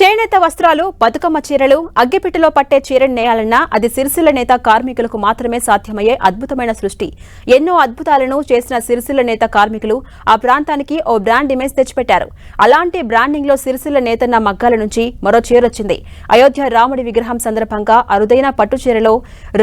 చేనేత వస్త్రాలు బతుకమ్మ చీరలు అగ్గిపెట్టెలో పట్టే చీరను నేయాలన్నా అది సిరిసిల్ల నేత కార్మికులకు మాత్రమే సాధ్యమయ్యే అద్భుతమైన సృష్టి. ఎన్నో అద్భుతాలను చేసిన సిరిసిల్ల నేత కార్మికులు ఆ ప్రాంతానికి ఓ బ్రాండ్ ఇమేజ్ తెచ్చిపెట్టారు. అలాంటి బ్రాండింగ్లో సిరిసిల్ల నేతన్న మగ్గాల నుంచి మరో చీరొచ్చింది అయోధ్య రాముడి విగ్రహం సందర్భంగా అరుదైన పట్టు చీరలో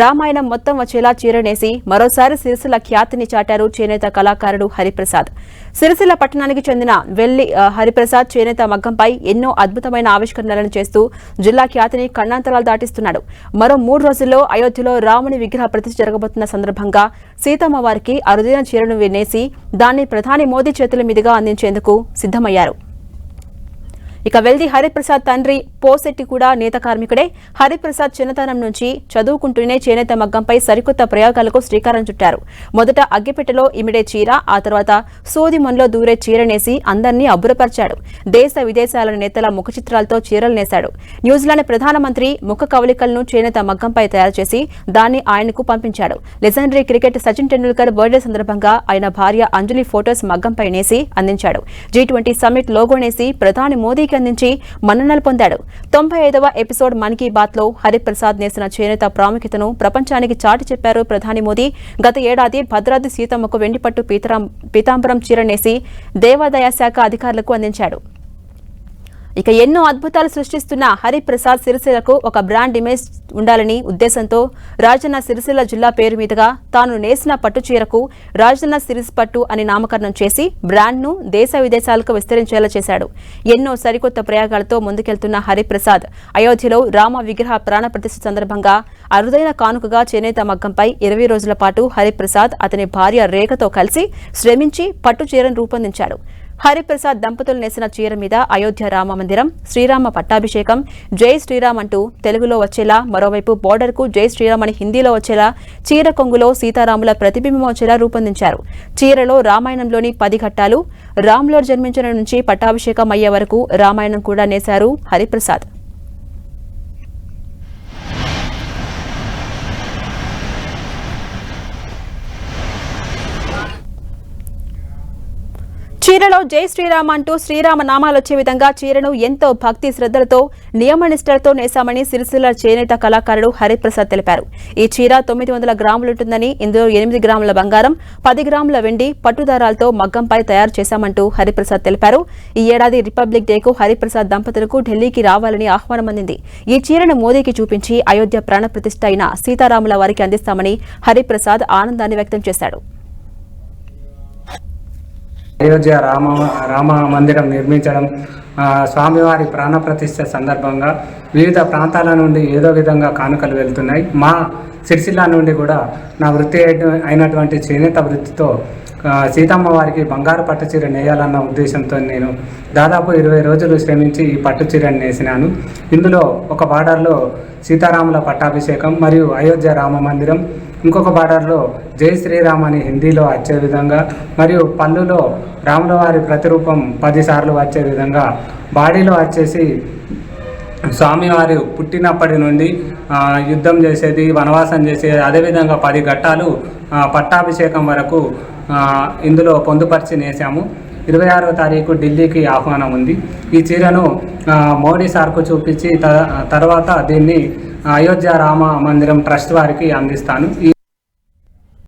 రామాయణం మొత్తం వచ్చేలా చీరనేసి మరోసారి సిరిసిల్ల ఖ్యాతిని చాటారు చేనేత కళాకారుడు హరిప్రసాద్. సిరిసిల్ల పట్టణానికి చెందిన వెల్లి హరిప్రసాద్ చేనేత మగ్గంపై ఎన్నో అద్భుతమైన ఆవిష్కరణలను చేస్తూ జిల్లా ఖ్యాతిని కన్నాంతరాలు దాటిస్తున్నాడు. మరో మూడు రోజుల్లో అయోధ్యలో రాముని విగ్రహ ప్రతిష్ఠ జరగబోతున్న సందర్భంగా సీతమ్మ వారికి అరుదైన చీరను వినేసి దాన్ని ప్రధాని మోదీ చేతుల మీదుగా అందించేందుకు సిద్ధమయ్యారు. ఇక వెల్ది హరిప్రసాద్ తండ్రి పోసెట్టి కూడా నేత కార్మికుడే. హరిప్రసాద్ చిన్నతనం నుంచి చదువుకుంటూనే చేనేత మగ్గంపై సరికొత్త ప్రయోగాలకు శ్రీకారం చుట్టారు. మొదట అగ్గిపెట్టెలో ఇమిడే చీర ఆ తర్వాత సూదిమన్లో దూరే చీరనేసి అందరినీ అబ్బురపరిచాడు. దేశ విదేశాల నేతల ముఖ చిత్రాలతో చీరలు నేశాడు. న్యూజిలాండ్ ప్రధానమంత్రి ముఖ కవలికలను చేనేత మగ్గంపై తయారు చేసి దాన్ని ఆయనకు పంపించాడు. Legendary cricket Sachin Tendulkar birthday సందర్భంగా ఆయన భార్య అంజలి ఫోటోస్ మగ్గంపై నేసి అందించాడు. జీ ట్వంటీ సమ్మిట్ లోగో నేసి ప్రధాని మోదీకి అందించి మన్ననలు పొందాడు. తొంభై ఐదవ ఎపిసోడ్ మన్ కీ బాత్లో హరిప్రసాద్ నేసిన చేనేత ప్రాముఖ్యతను ప్రపంచానికి చాటి చెప్పారు ప్రధాని మోదీ. గత ఏడాది భద్రాద్రి సీతమ్మకు వెండిపట్టు పీతాంబరం చీరనేసి దేవాదాయ శాఖ అధికారులకు అందించాడు. ఇక ఎన్నో అద్భుతాలు సృష్టిస్తున్న హరిప్రసాద్ సిరిసిల్లకు ఒక బ్రాండ్ ఇమేజ్ ఉండాలని ఉద్దేశంతో రాజన్న సిరిసిల్ల జిల్లా పేరు మీదుగా తాను నేసిన పట్టు చీరకు రాజన్న సిరిస్ పట్టు అని నామకరణం చేసి బ్రాండ్ను దేశ విదేశాలకు విస్తరించేలా చేశాడు. ఎన్నో సరికొత్త ప్రయోగాలతో ముందుకెళ్తున్న హరిప్రసాద్ అయోధ్యలో రామ విగ్రహ ప్రాణప్రతిష్ఠ సందర్భంగా అరుదైన కానుకగా చేనేత మగ్గంపై ఇరవై రోజుల పాటు హరిప్రసాద్ అతని భార్య రేఖతో కలిసి శ్రమించి పట్టు చీరను రూపొందించాడు. హరిప్రసాద్ దంపతులు నేసిన చీర మీద అయోధ్య రామ మందిరం శ్రీరామ పట్టాభిషేకం జై శ్రీరామ్ అంటూ తెలుగులో వచ్చేలా మరోవైపు బోర్డర్కు జై శ్రీరామ్ అని హిందీలో వచ్చేలా చీర కొంగులో సీతారాముల ప్రతిబింబం వచ్చేలా రూపొందించారు. చీరలో రామాయణంలోని పది ఘట్టాలు రాములో జన్మించిన నుంచి పట్టాభిషేకం అయ్యే వరకు రామాయణం కూడా నేశారు హరిప్రసాద్. చీరలో జై శ్రీరామ్ అంటూ శ్రీరామ నామాలు వచ్చే విధంగా చీరను ఎంతో భక్తి శ్రద్ధలతో నియమనిష్టలతో నేశామని సిరిసిల్ల చేనేత కళాకారుడు హరిప్రసాద్ తెలిపారు. ఈ చీర తొమ్మిది వందల గ్రాములుంటుందని ఇందులో ఎనిమిది గ్రాముల బంగారం పది గ్రాముల వెండి పట్టుదారాలతో మగ్గంపై తయారు చేశామంటూ హరిప్రసాద్ తెలిపారు. ఈ ఏడాది రిపబ్లిక్ డేకు హరిప్రసాద్ దంపతులకు ఢిల్లీకి రావాలని ఆహ్వానం అందింది. ఈ చీరను మోదీకి చూపించి అయోధ్య ప్రాణప్రతిష్ఠ అయిన సీతారాముల వారికి అందిస్తామని హరిప్రసాద్ ఆనందాన్ని వ్యక్తం చేశాడు. అయోధ్య రామ రామ మందిరం నిర్మించడం స్వామివారి ప్రాణప్రతిష్ఠ సందర్భంగా వివిధ ప్రాంతాల నుండి ఏదో విధంగా కానుకలు వెళ్తున్నాయి. మా సిరిసిల్ల నుండి కూడా నా వృత్తి అయినటువంటి చేనేత వృత్తితో సీతమ్మ వారికి బంగారు పట్టు చీర నేయాలన్న ఉద్దేశంతో నేను దాదాపు ఇరవై రోజులు శ్రమించి ఈ పట్టు చీరను నేసినాను. ఇందులో ఒక బార్డర్లో సీతారాముల పట్టాభిషేకం మరియు అయోధ్య రామ మందిరం ఇంకొక బార్డర్లో జై శ్రీరామ్ అని హిందీలో వచ్చే విధంగా మరియు పళ్ళులో రాముల వారి ప్రతిరూపం పదిసార్లు వచ్చే విధంగా బాడీలో వచ్చేసి స్వామివారు పుట్టినప్పటి నుండి యుద్ధం చేసేది వనవాసం చేసేది అదేవిధంగా పది ఘట్టాలు పట్టాభిషేకం వరకు ఇందులో పొందుపరిచి నేసాము. ఇరవై ఆరవ తారీఖు ఢిల్లీకి ఆహ్వానం ఉంది. ఈ చీరను మోడీ సార్కు చూపించి త- తర్వాత దీన్ని అయోధ్య రామ మందిరం ట్రస్ట్ వారికి అందిస్తాను.